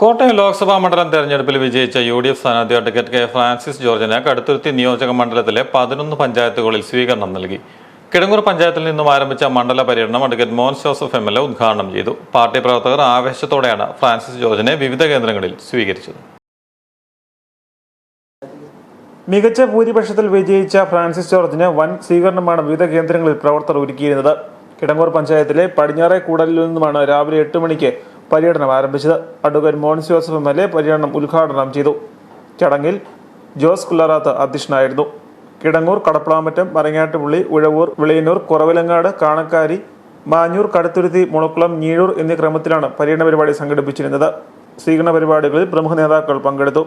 കോട്ടയം ലോക്സഭാ മണ്ഡലം തെരഞ്ഞെടുപ്പിൽ വിജയിച്ച യു ഡി എഫ് സ്ഥാനാർത്ഥി അഡ്വക്കേറ്റ് കെ ഫ്രാൻസിസ് ജോർജിന് കടുത്തുരുത്തി നിയോജക മണ്ഡലത്തിലെ പതിനൊന്ന് പഞ്ചായത്തുകളിൽ സ്വീകരണം നൽകി. കിടങ്ങൂർ പഞ്ചായത്തിൽ നിന്നും ആരംഭിച്ച മണ്ഡല പര്യടനം അഡ്വക്കേറ്റ് മോൻ ജോസഫ് എം എൽ എ ഉദ്ഘാടനം ചെയ്തു. പാർട്ടി പ്രവർത്തകർ ആവേശത്തോടെയാണ് ഫ്രാൻസിസ് ജോർജിനെ വിവിധ കേന്ദ്രങ്ങളിൽ സ്വീകരിച്ചത്. മികച്ച ഭൂരിപക്ഷത്തിൽ വിജയിച്ച ഫ്രാൻസിസ് ജോർജിന് വൻ സ്വീകരണമാണ് വിവിധ കേന്ദ്രങ്ങളിൽ പ്രവർത്തകർ ഒരുക്കിയിരുന്നത്. കിടങ്ങൂർ പഞ്ചായത്തിലെ പടിഞ്ഞാറെ കൂടലിൽ നിന്നുമാണ് രാവിലെ എട്ട് മണിക്ക് പര്യടനം ആരംഭിച്ചത് advocate Mons Joseph M L A പര്യടനം ഉദ്ഘാടനം ചെയ്തു. ചടങ്ങിൽ ജോസ് കുള്ളറാത്ത് അധ്യക്ഷനായിരുന്നു. കിടങ്ങൂർ കടപ്പളാമറ്റം മരങ്ങാട്ടുപുള്ളി ഉഴവൂർ വിളയന്നൂർ കുറവിലങ്ങാട് കാണക്കാരി മാഞ്ഞൂർ കടുത്തുരുത്തി മുളക്കുളം ഞീഴൂർ എന്നീ ക്രമത്തിലാണ് പര്യടന പരിപാടി സംഘടിപ്പിച്ചിരുന്നത്. സ്വീകരണ പരിപാടികളിൽ പ്രമുഖ നേതാക്കൾ പങ്കെടുത്തു.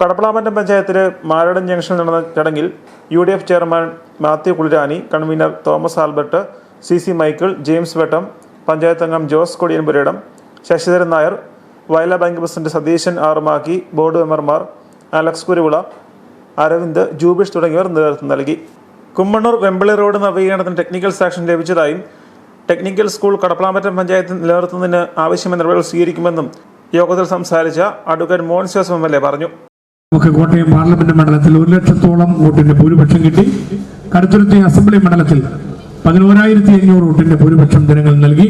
കടപ്പളാമറ്റം പഞ്ചായത്തിലെ മാരടൻ ജംഗ്ഷനിൽ നടന്ന ചടങ്ങിൽ U D F chairman Mathew Kulirani convener Thomas Albert C C Michael James Vettam panchayat അംഗം Jose Kodiyanpurayidam Sasidharan Nair Vayala bank president Satheesan Arumakki board മെമ്പർമാർ അലക്സ് കുരുവിള അരവിന്ദ് ജൂബിഷ് തുടങ്ങിയവർ നേതൃത്വം നൽകി. കുമ്മണ്ണൂർ വെമ്പിളി റോഡ് നവീകരണത്തിന് ടെക്നിക്കൽ സാക്ഷൻ ലഭിച്ചതായും ടെക്നിക്കൽ സ്കൂൾ കടപ്പളാമറ്റം പഞ്ചായത്ത് നിലനിർത്തുന്നതിന് ആവശ്യമായ നടപടികൾ സ്വീകരിക്കുമെന്നും യോഗത്തിൽ സംസാരിച്ച advocate Mohan Joseph M L A പറഞ്ഞു. നമുക്ക് കോട്ടയം പാർലമെന്റ് മണ്ഡലത്തിൽ ഒരു ലക്ഷത്തോളം വോട്ടിന്റെ ഭൂരിപക്ഷം കിട്ടി. കടുത്തുരുത്തി അസംബ്ലി മണ്ഡലത്തിൽ പതിനോരായിരത്തി അഞ്ഞൂറ് വോട്ടിന്റെ ഭൂരിപക്ഷം ജനങ്ങൾ നൽകി.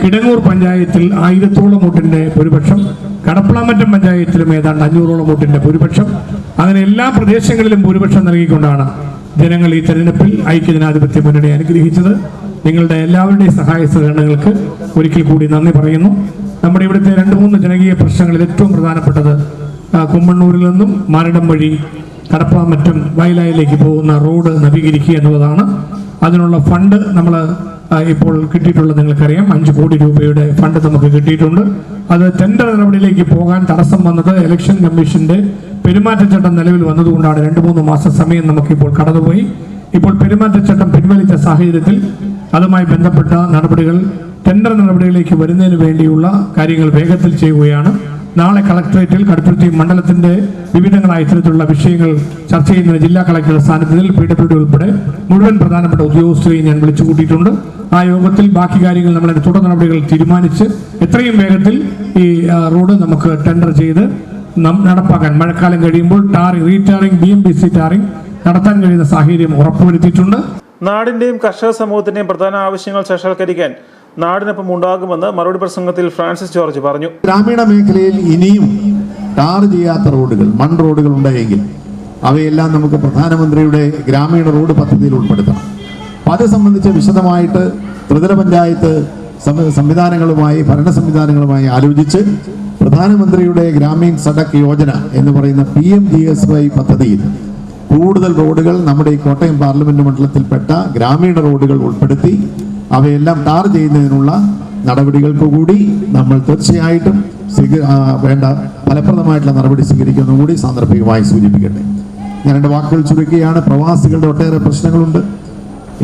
കിടങ്ങൂർ പഞ്ചായത്തിൽ ആയിരത്തോളം വോട്ടിന്റെ ഭൂരിപക്ഷം കടപ്പളാമറ്റം പഞ്ചായത്തിലും ഏതാണ്ട് അഞ്ഞൂറോളം വോട്ടിന്റെ ഭൂരിപക്ഷം. അങ്ങനെ എല്ലാ പ്രദേശങ്ങളിലും ഭൂരിപക്ഷം നൽകിക്കൊണ്ടാണ് ജനങ്ങൾ ഈ തെരഞ്ഞെടുപ്പിൽ ഐക്യജനാധിപത്യ മുന്നണി അനുഗ്രഹിച്ചത്. നിങ്ങളുടെ എല്ലാവരുടെയും സഹായ സഹകരണങ്ങൾക്ക് ഒരിക്കൽ കൂടി നന്ദി പറയുന്നു. നമ്മുടെ ഇവിടുത്തെ രണ്ട് മൂന്ന് ജനകീയ പ്രശ്നങ്ങളിൽ ഏറ്റവും പ്രധാനപ്പെട്ടത് കുമ്മണ്ണൂരിൽ നിന്നും മാരടം വഴി കടപ്പാമറ്റം വയലായിലേക്ക് പോകുന്ന റോഡ് നവീകരിക്കുക എന്നുള്ളതാണ്. അതിനുള്ള ഫണ്ട് നമ്മൾ ഇപ്പോൾ കിട്ടിയിട്ടുള്ളത് നിങ്ങൾക്കറിയാം. അഞ്ച് കോടി രൂപയുടെ ഫണ്ട് നമുക്ക് കിട്ടിയിട്ടുണ്ട്. അത് ടെൻഡർ നടപടിയിലേക്ക് പോകാൻ തടസ്സം വന്നത് ഇലക്ഷൻ കമ്മീഷന്റെ പെരുമാറ്റച്ചട്ടം നിലവിൽ വന്നതുകൊണ്ടാണ്. രണ്ട് മൂന്ന് മാസം സമയം നമുക്കിപ്പോൾ കടന്നുപോയി. ഇപ്പോൾ പെരുമാറ്റച്ചട്ടം പിൻവലിച്ച സാഹചര്യത്തിൽ അതുമായി ബന്ധപ്പെട്ട നടപടികൾ ടെൻഡർ നടപടികളിലേക്ക് വരുന്നതിന് വേണ്ടിയുള്ള കാര്യങ്ങൾ വേഗത്തിൽ ചെയ്യുകയാണ്. നാളെ കളക്ടറേറ്റിൽ കടുപ്പുരുത്തി മണ്ഡലത്തിന്റെ വിവിധങ്ങളായ ഇത്തരത്തിലുള്ള വിഷയങ്ങൾ ചർച്ച ചെയ്യുന്ന ജില്ലാ കളക്ടറുടെ സ്ഥാനത്തിൽ പി ഡബ്ല്യു ഡി ഉൾപ്പെടെ മുഴുവൻ പ്രധാനപ്പെട്ട ഉദ്യോഗസ്ഥരെയും ഞാൻ വിളിച്ചു കൂട്ടിയിട്ടുണ്ട് ആ യോഗത്തിൽ ബാക്കി കാര്യങ്ങൾ നമ്മൾ തുടർ നടപടികൾ തീരുമാനിച്ച് എത്രയും വേഗത്തിൽ ഈ റോഡ് നമുക്ക് ടെൻഡർ ചെയ്ത് നടപ്പാക്കാൻ മഴക്കാലം കഴിയുമ്പോൾ tarring retarring B M B C tarring നടത്താൻ കഴിയുന്ന സാഹചര്യം ഉറപ്പുവരുത്തിയിട്ടുണ്ട്. നാടിന്റെയും കർഷക സമൂഹത്തിന്റെയും പ്രധാന ആവശ്യങ്ങൾ സാക്ഷാത്കരിക്കാൻ നാടിനൊപ്പം ഉണ്ടാകുമെന്ന് മറുപടി പ്രസംഗത്തിൽ ഫ്രാൻസിസ് ജോർജ് പറഞ്ഞു. ഗ്രാമീണ മേഖലയിൽ ഇനിയും ടാർ ചെയ്യാത്ത റോഡുകൾ മൺ റോഡുകൾ ഉണ്ടായെങ്കിൽ അവയെല്ലാം നമുക്ക് പ്രധാനമന്ത്രിയുടെ ഗ്രാമീണ റോഡ് പദ്ധതിയിൽ ഉൾപ്പെടുത്തണം. അപ്പം അത് സംബന്ധിച്ച് വിശദമായിട്ട് ത്രിതല പഞ്ചായത്ത് സംവി- സംവിധാനങ്ങളുമായി ഭരണ സംവിധാനങ്ങളുമായി ആലോചിച്ച് പ്രധാനമന്ത്രിയുടെ ഗ്രാമീൺ സഡക് യോജന എന്ന് പറയുന്ന P M G S Y പദ്ധതിയിൽ കൂടുതൽ റോഡുകൾ നമ്മുടെ ഈ കോട്ടയം പാർലമെന്റ് മണ്ഡലത്തിൽപ്പെട്ട ഗ്രാമീണ റോഡുകൾ ഉൾപ്പെടുത്തി അവയെല്ലാം ടാർ ചെയ്യുന്നതിനുള്ള നടപടികൾക്ക് കൂടി നമ്മൾ തീർച്ചയായിട്ടും വേണ്ട ഫലപ്രദമായിട്ടുള്ള നടപടി സ്വീകരിക്കുന്ന കൂടി സാന്ദർഭികമായി സൂചിപ്പിക്കട്ടെ. ഞാൻ എന്റെ വാക്കുകൾ ചുരുക്കുകയാണ്. പ്രവാസികളുടെ ഒട്ടേറെ പ്രശ്നങ്ങളുണ്ട്.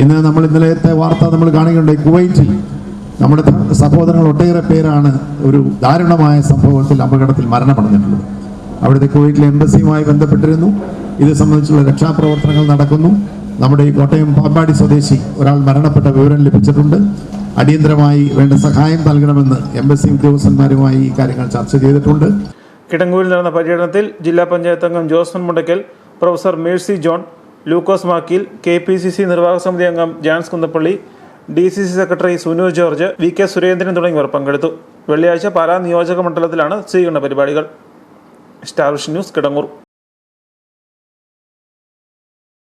ഇന്ന് നമ്മൾ ഇന്നലത്തെ വാർത്ത നമ്മൾ കാണുകയുണ്ടായി കുവൈറ്റിൽ നമ്മുടെ സഹോദരങ്ങൾ ഒട്ടേറെ പേരാണ് ഒരു ദാരുണമായ സംഭവത്തിൽ അപകടത്തിൽ മരണമടഞ്ഞിട്ടുള്ളത്. അവിടുത്തെ കുവൈറ്റിലെ എംബസിയുമായി ബന്ധപ്പെട്ടിരുന്നു. ഇത് സംബന്ധിച്ചുള്ള രക്ഷാപ്രവർത്തനങ്ങൾ നടക്കുന്നു. നമ്മുടെ ഈ കോട്ടയം പാമ്പാടി സ്വദേശി ഒരാൾ മരണപ്പെട്ട വിവരം ലഭിച്ചിട്ടുണ്ട്. അടിയന്തരമായി വേണ്ട സഹായം നൽകണമെന്ന് എംബസി ഉദ്യോഗസ്ഥന്മാരുമായി ഈ കാര്യങ്ങൾ ചർച്ച ചെയ്തിട്ടുണ്ട്. കിടങ്ങൂരിൽ നടന്ന പര്യടനത്തിൽ ജില്ലാ പഞ്ചായത്ത് അംഗം Joseph Mundackal professor Mercy John Lukose Makkil K P C C നിർവാഹക സമിതി അംഗം Jans Kunnappally D C C secretary Sunu George V K Surendran തുടങ്ങിയവർ പങ്കെടുത്തു. വെള്ളിയാഴ്ച പാലാ നിയോജക മണ്ഡലത്തിലാണ് സ്വീകരണ പരിപാടികൾ. Star news Kidangoor.